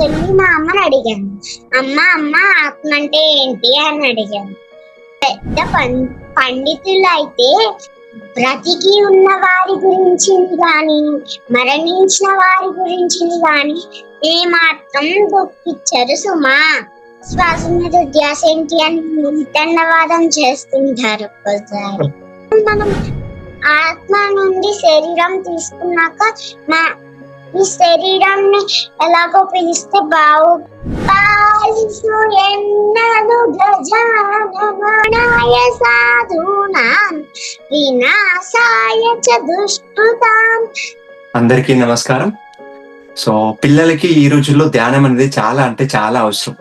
వెళ్ళి మా అమ్మని అడిగాను. అమ్మ అమ్మ ఆత్మ అంటే ఏంటి అని అడిగాను. పెద్ద పం- పండితులు అయితే బ్రతికి ఉన్న వారి గురించి గాని మరణించిన వారి గురించి గాని ఏమాత్రం దుఃఖించరు సుమా. శ్వాస మీద ధ్యాస ఏంటి అని వితండవాదం చేస్తుంటారు ఒక్కోసారి. మనం ఆత్మ నుండి శరీరం తీసుకున్నాక మా ఈ శరీరాన్ని ఎలాగో పిలిస్తే బావు పాలిసు ఎన్నడు గజాననాయ సాధూనాం వినాశాయ చ దుష్కృతాం అందరికీ నమస్కారం. సో పిల్లలకి ఈ రోజుల్లో ధ్యానం అనేది చాలా అంటే చాలా అవసరం.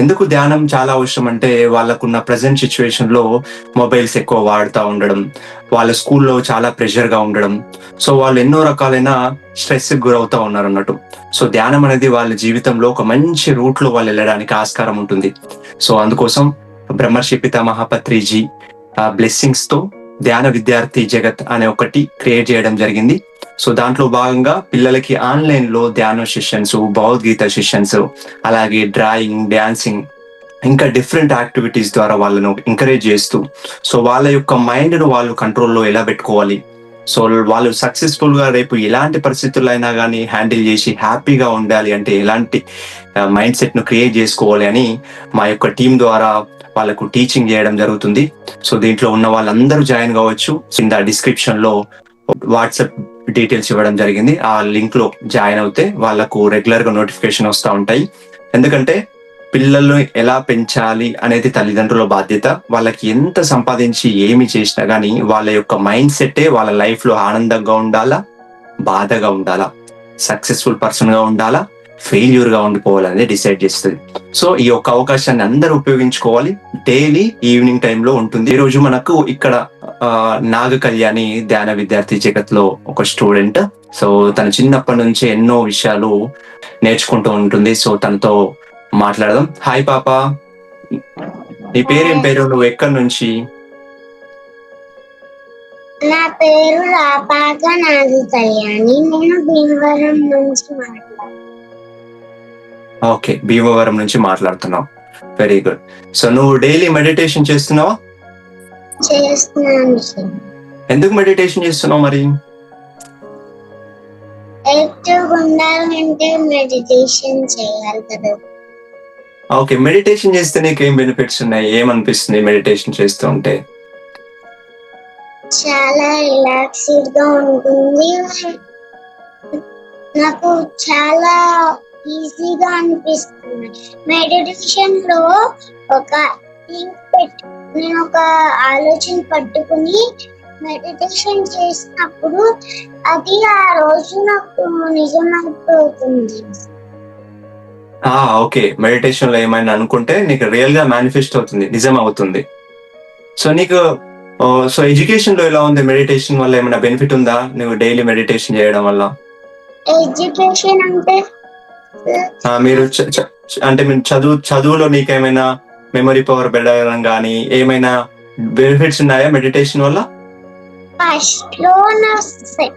ఎందుకు ధ్యానం చాలా అవసరం అంటే వాళ్ళకున్న ప్రజెంట్ సిచ్యువేషన్లో మొబైల్స్ ఎక్కువ వాడుతూ ఉండడం వాళ్ళ స్కూల్లో చాలా ప్రెషర్గా ఉండడం. సో వాళ్ళు ఎన్నో రకాలైన స్ట్రెస్ గురవుతా ఉన్నారు అన్నట్టు సో ధ్యానం అనేది వాళ్ళ జీవితంలో ఒక మంచి రూట్లో వాళ్ళు వెళ్ళడానికి ఆస్కారం ఉంటుంది. సో అందుకోసం బ్రహ్మర్షి పితామహ పత్రిజీ బ్లెస్సింగ్స్తో ధ్యాన విద్యార్థి జగత్ అనే ఒకటి క్రియేట్ చేయడం జరిగింది. సో దాంట్లో భాగంగా పిల్లలకి ఆన్లైన్లో ధ్యాన సెషన్స్ భగవద్గీత సెషన్స్ అలాగే డ్రాయింగ్ డాన్సింగ్ ఇంకా డిఫరెంట్ యాక్టివిటీస్ ద్వారా వాళ్ళను ఎంకరేజ్ చేస్తూ సో వాళ్ళ యొక్క మైండ్ను వాళ్ళు కంట్రోల్లో ఎలా పెట్టుకోవాలి? సో వాళ్ళు సక్సెస్ఫుల్గా రేపు ఎలాంటి పరిస్థితుల్లో అయినా కానీ హ్యాండిల్ చేసి హ్యాపీగా ఉండాలి అంటే ఎలాంటి మైండ్ సెట్ను క్రియేట్ చేసుకోవాలి అని మా యొక్క టీం ద్వారా వాళ్ళకు టీచింగ్ చేయడం జరుగుతుంది. సో దీంట్లో ఉన్న వాళ్ళందరూ జాయిన్ కావచ్చు. కింద డిస్క్రిప్షన్లో వాట్సాప్ డీటెయిల్స్ ఇవ్వడం జరిగింది. ఆ లింక్లో జాయిన్ అవుతే వాళ్ళకు రెగ్యులర్గా నోటిఫికేషన్ వస్తూ ఉంటాయి. ఎందుకంటే పిల్లల్ని ఎలా పెంచాలి అనేది తల్లిదండ్రుల బాధ్యత. వాళ్ళకి ఎంత సంపాదించి ఏమి చేసినా గానీ వాళ్ళ యొక్క మైండ్ సెట్టే వాళ్ళ లైఫ్లో ఆనందంగా ఉండాలా? బాధగా ఉండాలా? సక్సెస్ఫుల్ పర్సన్గా ఉండాలా? ఫెయిల్యూర్గా ఉండిపోవాలనేది డిసైడ్ చేస్తుంది. సో ఈ యొక్క అవకాశాన్ని అందరూ ఉపయోగించుకోవాలి. డైలీ ఈవినింగ్ టైంలో ఉంటుంది. ఈ రోజు మనకు ఇక్కడ నాగ కళ్యాణి ధ్యాన విద్యార్థి జగత్లో ఒక స్టూడెంట్ సో తన చిన్నప్పటి నుంచి ఎన్నో విషయాలు నేర్చుకుంటూ ఉంటుంది. సో తనతో మాట్లాడదాం. హాయ్ పాప. నీ పేరేం పేరు? నువ్వు ఎక్కడి నుంచి? నా పేరు రాపాక నాగ కళ్యాణి నేను భీమవరం నుంచి మాట్లాడుతున్నాను. ఓకే భీమవరం నుంచి మాట్లాడుతున్నావు వెరీ గుడ్ సో నువ్వు డైలీ మెడిటేషన్ చేస్తున్నావా. ఎందుకు మెడిటేషన్ చేస్తున్నావు మరి? యాక్టివ్గా ఉండాలంటే మెడిటేషన్ చేయాలి కదా. ఓకే మెడిటేషన్ చేస్తే నీకు ఏం బెనిఫిట్స్ ఉన్నాయి? ఏమనిపిస్తుంది మెడిటేషన్ చేస్తూ ఉంటే? చాలా రిలాక్స్డ్గా ఉంటుంది. నాకు చాలా ఈజీగా అనిపిస్తుంది. మెడిటేషన్లో ఒక థింక్ పెట్ నేను ఒక ఆలోచన పట్టుకుని మెడిటేషన్ చేసినప్పుడు అది ఆ రోజు నాకు నిజమైపోతుంది. ఓకే. మెడిటేషన్లో ఏమైనా అనుకుంటే నీకు రియల్గా మేనిఫెస్ట్ అవుతుంది నిజం అవుతుంది సో నీకు సో ఎడ్యుకేషన్లో ఎలా ఉంది? మెడిటేషన్ వల్ల ఏమైనా బెనిఫిట్ ఉందా? నువ్వు డైలీ మెడిటేషన్ చేయడం వల్ల? ఎడ్యుకేషన్ అంటే మీరు అంటే మీరు చదువు చదువులో నీకేమైనా మెమరీ పవర్ పెరగడం కానీ ఏమైనా బెనిఫిట్స్ ఉన్నాయా మెడిటేషన్ వల్ల? ఫస్ట్లో నా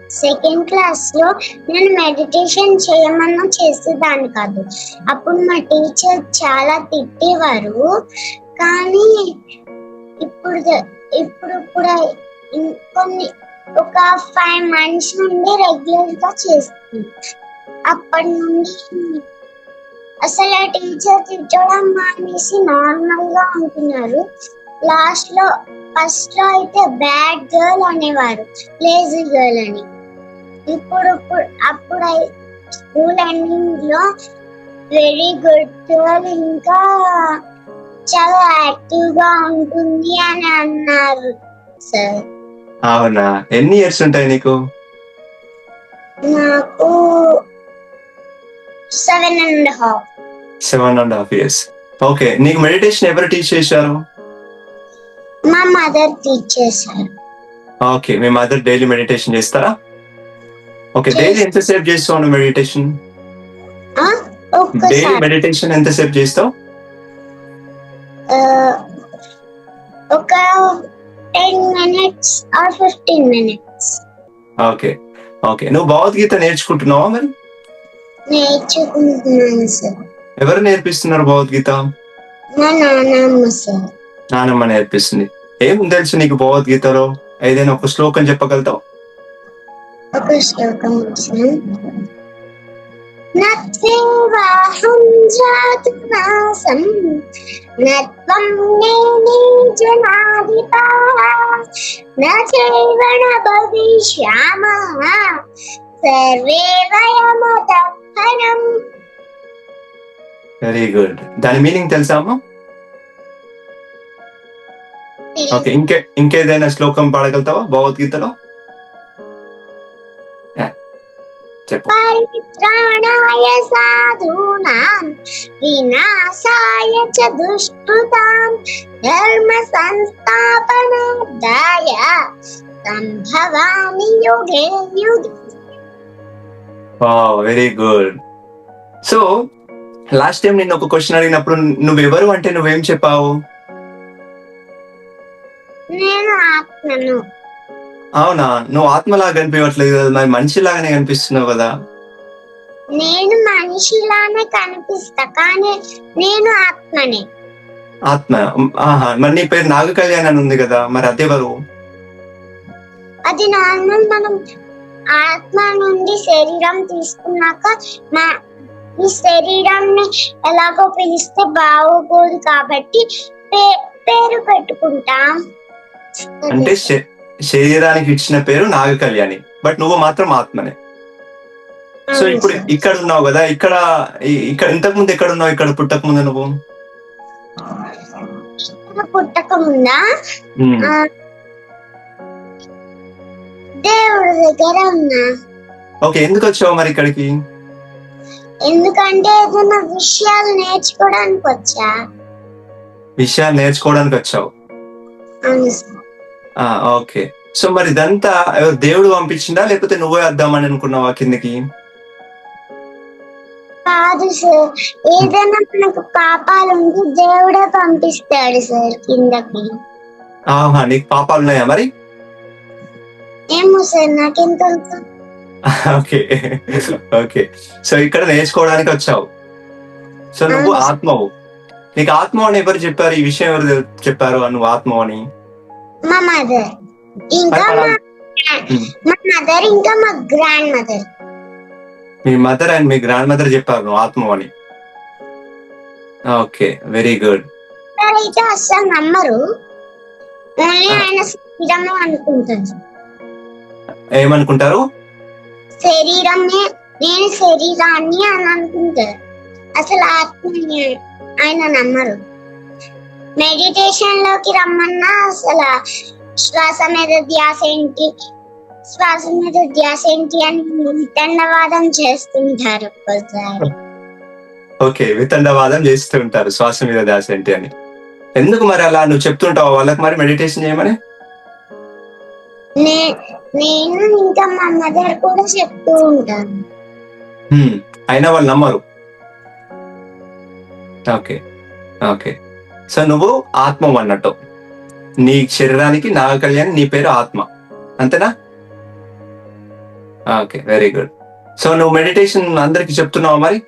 సెకండ్ క్లాస్లో నేను మెడిటేషన్ చేయమన్నా చేసేదాన్ని కాదు. అప్పుడు మా టీచర్ చాలా తిట్టేవారు. కానీ ఇప్పుడు ఇప్పుడు కూడా ఇంకొన్ని ఒక ఫైవ్ మంత్స్ నుండి రెగ్యులర్గా చేస్తుంది. అప్పటి నుండి అసలు ఆ టీచర్ తిట్టడం మానేసి నార్మల్గా ఉంటున్నారు. లాస్ట్లో ఫస్ట్లో అయితే బ్యాడ్ గర్ల్ అనేవారు లేజీ గర్ల్ అని. ఇప్పుడు ఇప్పుడు అప్పుడు స్కూల్ ఎండింగ్లో వెరీ గుడ్ గర్ల్ ఇంకా చాలా యాక్టివ్గా ఉంటుంది అని అన్నారు సార్ అవునా? ఎన్ని ఇయర్స్ ఉంటాయి నీకు? నాకు seven and half seven and half years okay నీకు మెడిటేషన్ ఎవరు టీచ్ చేశారు? మా మదర్ టీచ్ చేశారు ఓకే మీ మదర్ డైలీ మెడిటేషన్ చేస్తారా? ఓకే డైలీ ఎంతసేపు చేస్తావు మెడిటేషన్? డైలీ మెడిటేషన్ ఎంతసేపు చేస్తావు? ఒక ten minutes or fifteen minutes okay okay నువ్వు భగవద్గీత నేర్చుకుంటున్నావా మరి? నేర్చుకుంటున్నాను సార్. ఎవరు నేర్పిస్తున్నారు భగవద్గీత? మా నాన్నమ్మ సార్. నానమ్మ నేర్పిస్తుంది. ఏం తెలుసు నీకు భగవద్గీతలో? ఏదైనా ఒక శ్లోకం చెప్పగలుగుతావు? ఒక శ్లోకం నత్వేవాహం జాతు నాసం నత్వం నేనే జనాధిపా నైవణ భవిష్యామః సర్వే వయమతః పరం వెరీ గుడ్ దాని మీనింగ్ తెలుసా అమ్మా? ఓకే ఇంకే ఇంకేదైనా శ్లోకం పాడగలుగుతావా? భగవద్గీతలో? చెప్పు. పరిత్రాణాయ సాధూనాం వినాశాయ చ దుష్కృతాం ధర్మ సంస్థాపనార్థాయ సంభవామి యుగే యుగే. Very good so last time నేను ఒక క్వశ్చన్ అడిగినప్పుడు నువ్వెవరు అంటే నువ్వేం చెప్పావు? అవునా? నువ్వు ఆత్మలాగా కనిపించట్లేదు కదా మరి మనిషిలాగానే కనిపిస్తున్నావు కదా? నేను మనిషిలానే కనిపిస్తా కానీ నేను ఆత్మనే. ఆత్మ. ఆహా మరి నీ పేరు నాగ కళ్యాణ్ అని ఉంది కదా మరి అదెవరు? అది నార్మల్ మనం ఆత్మ నుండి శరీరం తీసుకున్నాక మా ఈ శరీరాన్ని ఎలాగో పిలిస్తే బాగోదు కాబట్టి పేరు పెట్టుకుంటాం. అంటే శరీరానికి ఇచ్చిన పేరు నాగ కళ్యాణి బట్ నువ్వు మాత్రం ఆత్మనే. సో ఇప్పుడు. ఇక్కడ ఉన్నావు కదా ఇక్కడ ఇక్కడ ఇంతకు ముందు ఎక్కడ ఉన్నావు ఇక్కడ పుట్టక ముందు నువ్వు? పుట్టక ముందా? దేవుడి దగ్గర ఉన్నా. ఓకే ఎందుకు వచ్చావు మరి ఇక్కడికి? ఎందుకంటే ఏదైనా విషయాలు నేర్చుకోవడానికి వచ్చా? విషయాలు నేర్చుకోవడానికి వచ్చావు? అవును సార్. ఆ ఓకే. సో మరి ఇదంతా ఎవరు దేవుడు పంపించిందా? లేకపోతే నువ్వే వద్దామని అనుకున్నావా కిందకి? కాదు సార్. ఏదైనా మనకు పాపాలు ఉంటే దేవుడే పంపిస్తాడు సార్ కిందకి. ఆహా నీకు పాపాలు ఉన్నాయా మరి? ఏమో సార్ నాకేం తెలుసు ఓకే ఓకే సో ఇక్కడ నేర్చుకోవడానికి వచ్చావు. సో నువ్వు. ఆత్మవు. నీకు ఆత్మ అని ఎవరు చెప్పారు? ఈ విషయం ఎవరు చెప్పారు? నువ్వు ఆత్మ అని. మా మదర్ ఇంకా మా మదర్ ఇంకా మా గ్రాండ్ మదర్ మీ మదర్ అండ్ మీ గ్రాండ్ మదర్ చెప్పారు నువ్వు ఆత్మ అని. ఓకే వెరీ గుడ్ అయితే అస్సలు నమ్మరు ఓన్లీ ఆయన శరీరమే అనుకుంటారు. ఏమనుకుంటారు? శరీరమే నేను శరీరాన్ని అని అనుకుంటారు. అసలు ఆత్మని ఆయన నమ్మరు. మెడిటేషన్లోకి రమ్మన్నా అసలు శ్వాస మీద ధ్యాస ఏంటి? శ్వాస మీద ధ్యాస ఏంటి అని వితండవాదం చేస్తుంటారు ఓకే వితండవాదం చేస్తూ ఉంటారు శ్వాస మీద దాస ఏంటి అని. ఎందుకు మరి అలా నువ్వు చెప్తుంటావు? వాళ్ళకి మరి మెడిటేషన్ చేయమని? నేను ఇంకా మా మదర్ కూడా చెప్తూ ఉంటాను. అయినా వాళ్ళు నమ్మరు. Okay okay. సో నువ్వు ఆత్మ అన్నట్టు. నీ శరీరానికి నాగ కళ్యాణ్ నీ పేరు ఆత్మ. అంతేనా? Okay very good. సో నువ్వు మెడిటేషన్ అందరికి చెప్తున్నావా మరి?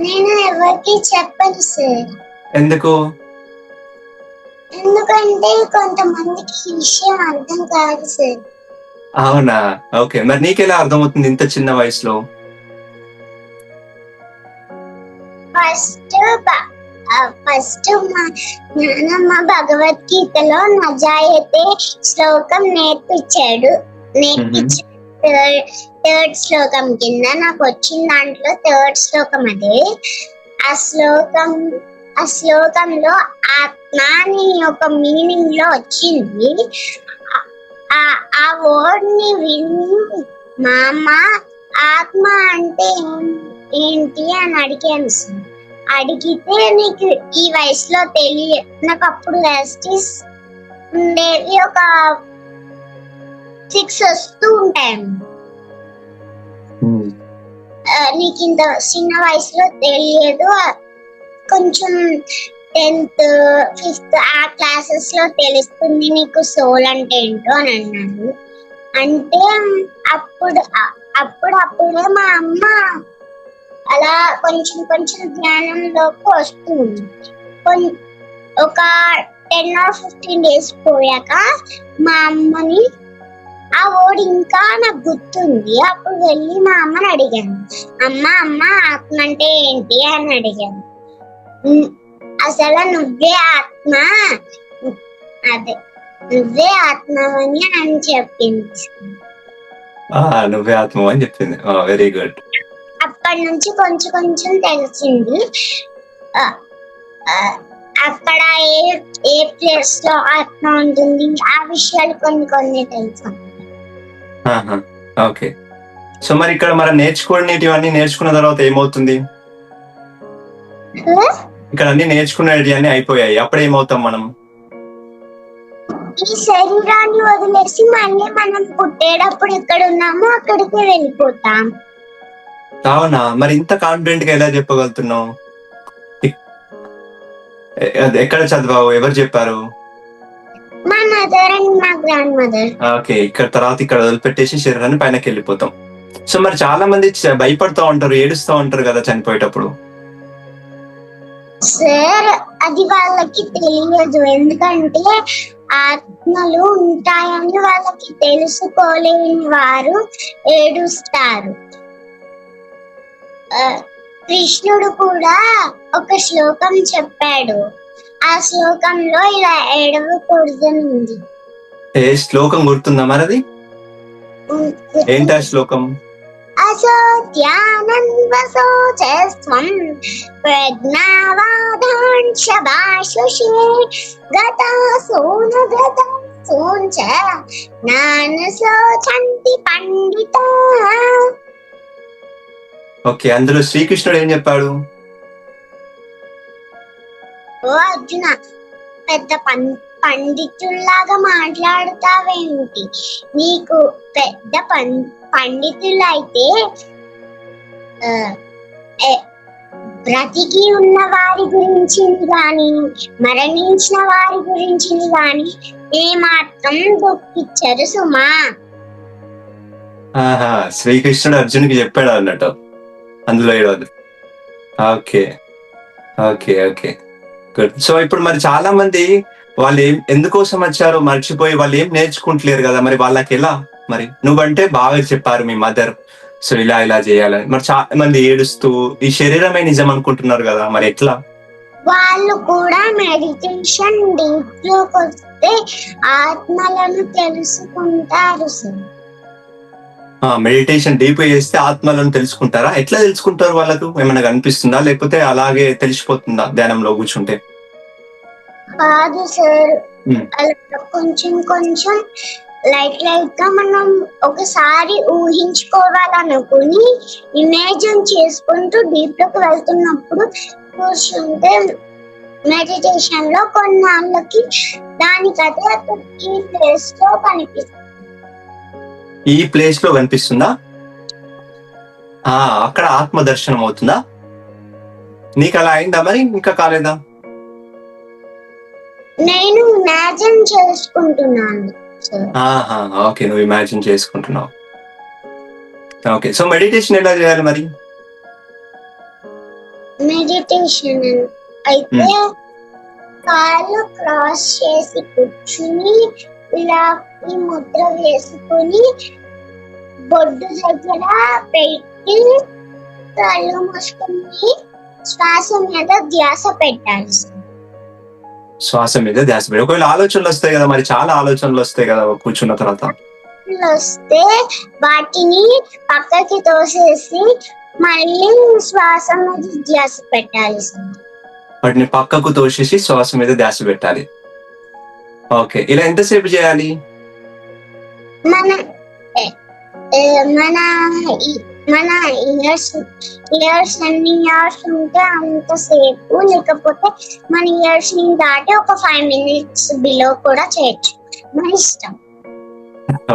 నేను ఎవరికి చెప్పను సార్. ఎందుకు? ఎందుకంటే కొంతమందికి ఈ విషయం అర్థం కాదు సార్. అవునా? ఓకే. మరి నీకెలా అర్థమవుతుంది ఇంత చిన్న వయసులో? ఫస్ట్ ఫస్ట్ మా నాన్నమ్మ భగవద్గీతలో నజాయతే శ్లోకం నేర్పించాడు. నేర్పించి థర్డ్ శ్లోకం కింద. నాకు వచ్చిన దాంట్లో థర్డ్ శ్లోకం అదే. ఆ శ్లోకం ఆ శ్లోకంలో ఆత్మ అని ఒక మీనింగ్లో వచ్చింది. ఆ- వర్డ్ని విని మా అమ్మ ఆత్మ అంటే ఏంటి అని అడిగాను సార్. అడిగితే నీకు ఈ వయసులో తెలియ నాకు అప్పుడు వెస్టీస్ ఉండేవి ఒక సిక్స్ వస్తూ ఉంటాయి నీకు ఇంత చిన్న వయసులో తెలియదు. కొంచెం టెన్త్ ఫిఫ్త్ ఆ క్లాసెస్లో తెలుస్తుంది నీకు సోల్ అంటే ఏంటో అని అన్నారు అంటే అప్పుడు అప్పుడు అప్పుడే మా అమ్మ అలా కొంచెం కొంచెం జ్ఞానంలోకి వస్తుంది. కొన్- ఒక టెన్ ఆర్ ఫిఫ్టీన్ డేస్ పోయాక మా అమ్మని ఆ ఓడి ఇంకా నాకు గుర్తుంది. అప్పుడు వెళ్ళి మా అమ్మని అడిగాను. అమ్మ అమ్మ ఆత్మ అంటే ఏంటి? అని అడిగాను. అసలు నువ్వే ఆత్మ? అదే నువ్వే ఆత్మవని అని చెప్పింది. నువ్వే ఆత్మ అని చెప్పింది వెరీ గుడ్ అప్పటి నుంచి కొంచెం కొంచెం తెలిసింది. అక్కడ ఏ ఏ ప్లేస్లో ఆత్మ ఉంటుంది? ఆ విషయాలు కొన్ని కొన్ని తెలుసు. ఓకే. సో మరి ఇక్కడ మనం నేర్చుకునేటివన్నీ నేర్చుకున్న తర్వాత ఏమవుతుంది? ఇక్కడ అన్ని నేర్చుకునేటి అన్ని అయిపోయాయి. అప్పుడు ఏమవుతాం మనం? ఈ శరీరాన్ని వదిలేసి మళ్ళీ మనం పుట్టేటప్పుడు ఎక్కడ ఉన్నామో అక్కడికి వెళ్ళిపోతాం. అవునా? మరి ఇంత కాన్ఫిడెంట్గా ఎలా చెప్పగలుగుతున్నావు? ఎక్కడ చదివావు? ఎవరు చెప్పారు? మా మదర్ అండ్ మా గ్రాండ్ మదర్ ఓకే ఇక్కడ తర్వాత ఇక్కడ వదిలిపెట్టేసి శరీరాన్ని పైనకి వెళ్ళిపోతాం. సో మరి చాలా మంది భయపడుతూ ఉంటారు ఏడుస్తూ ఉంటారు కదా చనిపోయేటప్పుడు? సార్ అది వాళ్ళకి తెలియదు. ఎందుకంటే ఆత్మలు ఉంటాయని వాళ్ళకి తెలుసుకోలేని వారు ఏడుస్తారు. ఆ, కృష్ణుడు కూడా ఒక శ్లోకం చెప్పాడు. ఆ శ్లోకంలో ఇలా ఏడవకూడదని ఉంది ఏ శ్లోకం గుర్తుందా మరి అసోత్యానందసోచస్వం ప్రజ్ఞావాదాన్ శబాశుషే గతాసూన ఓకే అందులో శ్రీకృష్ణుడు ఏం చెప్పాడు? ఓ అర్జున పెద్ద పం పండితుల్లాగా మాట్లాడతావేంటి నీకు పెద్ద పం పండితులైతే అయితే ఏ- బ్రతికి ఉన్న వారి గురించి గాని మరణించిన వారి గురించి గాని ఏమాత్రం దుఃఖించరు సుమా. ఆహా శ్రీకృష్ణుడు అర్జునుకి చెప్పాడు అన్నట్టు? అందులో ఏడవదు okay. Okay okay. Good. So ఇప్పుడు మరి చాలా మంది వాళ్ళు ఏం ఎందుకోసం వచ్చారో మర్చిపోయి వాళ్ళు ఏం నేర్చుకుంటలేరు కదా. మరి వాళ్ళకి ఎలా మరి నువ్వంటే బాగా చెప్పారు మీ మదర్. సో ఇలా ఇలా చేయాలని. మరి చాలా మంది ఏడుస్తూ ఈ శరీరమే నిజం అనుకుంటున్నారు కదా. మరి ఎట్లా? వాళ్ళు కూడా మెడిటేషన్ డీప్లోకి వస్తే ఆత్మలను తెలుసుకుంటారు మెడిటేషన్ డీప్ చేస్తే ఆత్మలను తెలుసుకుంటారా? ఎట్లా తెలుసుకుంటారు వాళ్ళకు? ఏమైనా కనిపిస్తుందా? లేకపోతే అలాగే తెలిసిపోతుందా ధ్యానంలో కూర్చుంటే? కాదు సార్. Hmm. అలా కొంచెం కొంచెం లైట్ లైట్గా మనం ఒకసారి ఊహించుకోవాలనుకుని ఇమేజిన్ చేసుకుంటూ డీప్లోకి వెళ్తున్నప్పుడు కూర్చుంటే మెడిటేషన్లో కొన్నాళ్ళకి దానికదే అక్కడ ఈ ప్లేస్లో కనిపిస్తుంది. ఈ ప్లేస్లో కనిపిస్తుందా? ఆ అక్కడ ఆత్మ దర్శనం అవుతుందా? నీకు అలా అయిందా మరి? ఇంకా కాలేదా? నేను ఇమాజిన్ చేసుకుంటున్నాను ఆహా ఓకే నువ్వు ఇమాజిన్ చేసుకుంటున్నావు. ఓకే సో మెడిటేషన్ ఎలా చేయాలి మరి? మెడిటేషన్ అయితే కాళ్ళు క్రాస్ చేసి కూర్చుని ఇలా ఈ ముద్ర వేసుకొని బొడ్డు దగ్గర పెట్టి కళ్ళు మూసుకొని శ్వాస మీద ధ్యాస పెట్టాలి శ్వాస మీద ధ్యాస పెట్టి ఒకవేళ ఆలోచనలు వస్తాయి కదా మరి చాలా ఆలోచనలు వస్తాయి కదా కూర్చున్న తర్వాత. వస్తే వాటిని పక్కకి తోసేసి మళ్ళీ శ్వాస మీద ధ్యాస పెట్టాలి. వాటిని పక్కకు తోసేసి శ్వాస మీద ధ్యాస పెట్టాలి. ఓకే ఇలా ఎంతసేపు చేయాలి? మన మన మన ఇయర్స్ ఇయర్స్ ఎన్ని ఇయర్స్ ఉంటే అంతసేపు లేకపోతే మన ఇయర్స్ని దాటి ఒక ఫైవ్ మినిట్స్ బిలో కూడా చేయొచ్చు. మన ఇష్టం.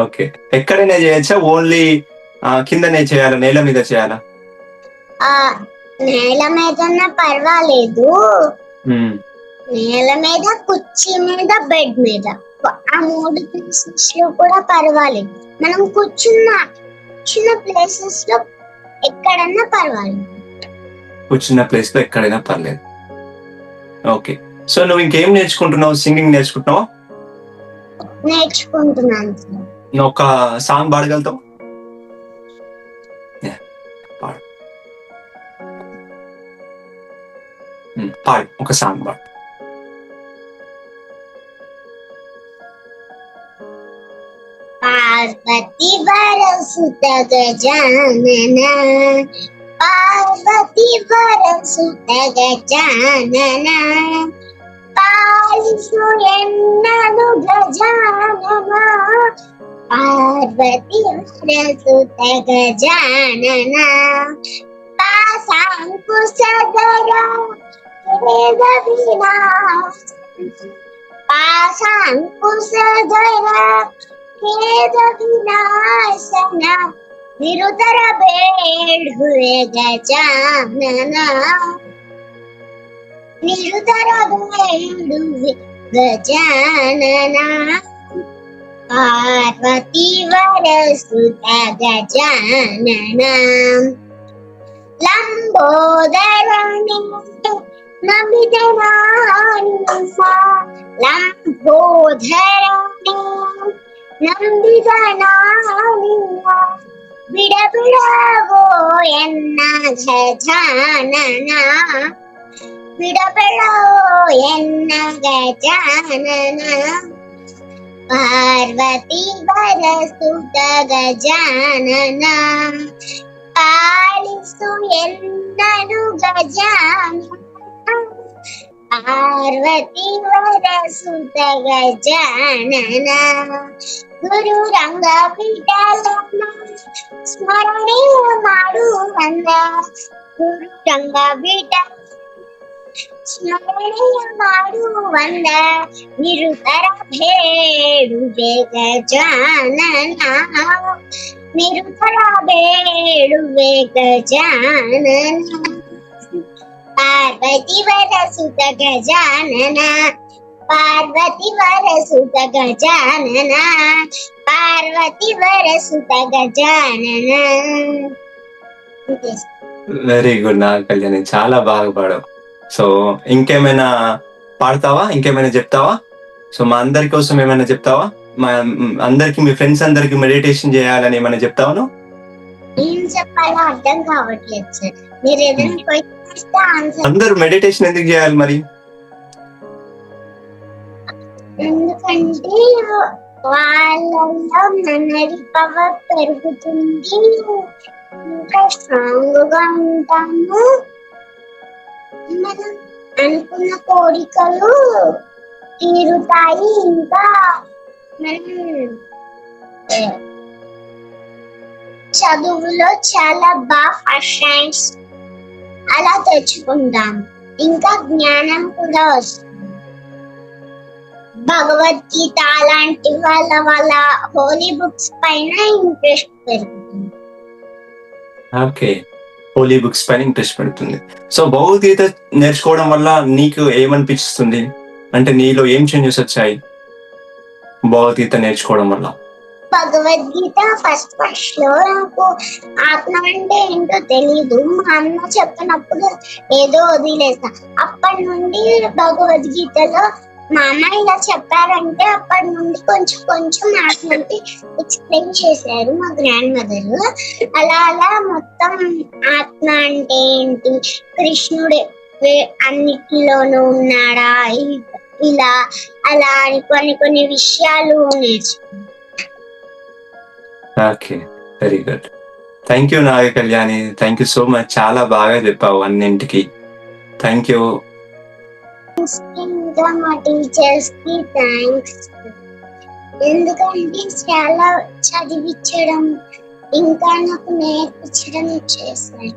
ఓకే. ఎక్కడైనా చేయొచ్చా? ఓన్లీ కిందనే చేయాలా? నేల మీద చేయాలా? ఆ నేల మీద పర్వాలేదు. నేల మీద కుర్చీ మీద బెడ్ మీద. ఆ మూడు ప్లేసెస్లో కూడా పర్వాలేదు. మనం కూర్చున్న చిన్న ప్లేసెస్లో ఎక్కడన్నా పర్వాలేదు. కూర్చున్న ప్లేస్లో ఎక్కడైనా పర్లేదు. ఓకే సో నువ్వు ఇంకేం నేర్చుకుంటున్నావు? సింగింగ్ నేర్చుకుంటున్నావా? నేర్చుకుంటున్నాను సార్. నువ్వు ఒక సాంగ్ పాడగలుగుతావు? Yeah, పాడు. Hmm, పాడు. ఒక సాంగ్ పాడు. పార్వతి వరసుత గజానన పార్వతి వరసుత గజానన పాలిసు ఎన్నను గజానన పార్వతి వరసుత గజానన పాశాంకుశధర వేద వినాశ పాశాంకుశధర ಖೇದ ವಿನಾಶನ ನಿರುತರ ಬೇಡ್ಗುವೆ ಗಜಾನನ ನಿರುತರ ಬೇಡುವೆ ಗಜಾನನ ಪಾರ್ವತಿ ವರಸುತ ಗಜಾನನ ಲಂಬೋದರಣಿ ನಮಿದ ನಾನು ಲಂಬೋಧರಣಿ ನಂಬಿದನಾನಿಯ ಬಿಡಬಿಡವೋ ಎನ್ನ ಗಜಾನನ ಬಿಡಬಿಡವೋ ಎನ್ನ ಗಜಾನನ ಪಾರ್ವತಿ ಬರಸುತ ಗಜಾನನ ಪಾಲಿಸು ಎನ್ನನು ಗಜಾನನ ಪಾರ್ವತಿ ವರಸುತ ಗಜಾನನ ಗುರು ರಂಗ ಬಿಡಲನ ಸ್ಮರಣೆ ಮಾಡುವನ್ನ ಗುರು ರಂಗ ಬಿಡ ಸ್ಮರಣೆಯ ಮಾಡುವನ್ನ ನಿರುತರ ಬೇಡುವೆ ಗಜಾನನ ನಿರುತರ ಬೇಡುವೆ ಗಜಾನನ ಪಾರ್ವತಿ ವರಸುತ ಗಜಾನನ పార్వతి వరసుత గజాన పార్వతి వరసుత గజాన వెరీ గుడ్ నా కళ్యాణి. చాలా బాగా పాడావు. సో ఇంకేమైనా పాడతావా? ఇంకేమైనా చెప్తావా? సో మా అందరి కోసం ఏమైనా చెప్తావా? మా అందరికి మీ ఫ్రెండ్స్ అందరికి మెడిటేషన్ చేయాలని ఏమైనా చెప్తావా నువ్వు? అర్థం కావట్లేదు hmm. అందరూ మెడిటేషన్ ఎందుకు చేయాలి మరి? ఎందుకంటే వాళ్ళలో మెమరీ పవర్ పెరుగుతుంది. ఇంకా స్ట్రాంగ్గా ఉంటాము. మనం అనుకున్న కోరికలు తీరుతాయి. ఇంకా మనం చదువులో చాలా బాగా ఫస్ట్ ర్యాంక్స్ అలా తెచ్చుకుంటాం. ఇంకా జ్ఞానం కూడా వస్తుంది. భగవద్గీత అలాంటి వాళ్ళ వాళ్ళ హోలీ బుక్స్ పైన ఇంట్రెస్ట్ పెరుగుతుంది. ఓకే హోలీ బుక్స్ పైన ఇంట్రెస్ట్ పెడుతుంది. సో భగవద్గీత నేర్చుకోవడం వల్ల నీకు ఏమనిపిస్తుంది? అంటే నీలో ఏం చేంజెస్ వచ్చాయి? భగవద్గీత నేర్చుకోవడం వల్ల. భగవద్గీత ఫస్ట్ ఫస్ట్లో నాకు ఆత్మ అంటే ఏంటో తెలియదు మా అన్న చెప్పినప్పుడు ఏదో వదిలేసా. అప్పటి నుండి భగవద్గీతలో మా అమ్మ ఇలా చెప్పారంటే అప్పటి నుండి కొంచెం కొంచెం ఆత్మ ఎక్స్ప్లెయిన్ చేశారు మా గ్రాండ్ మదర్ అలా అలా మొత్తం ఆత్మ అంటే ఏంటి? కృష్ణుడు అన్నిటిలోనూ ఉన్నాడా? ఇలా అలా అని కొన్ని కొన్ని విషయాలు నేర్చుకున్నాను okay very good. Thank you Naga Kalyani thank you so much. చాలా బాగా చెప్పావు అన్నింటికి. థ్యాంక్ యూ ఇంకా మా టీచర్స్కి థ్యాంక్స్ ఎందుకంటే చాలా చదివించడం ఇంకా నాకు నేర్పించడం చేశారు.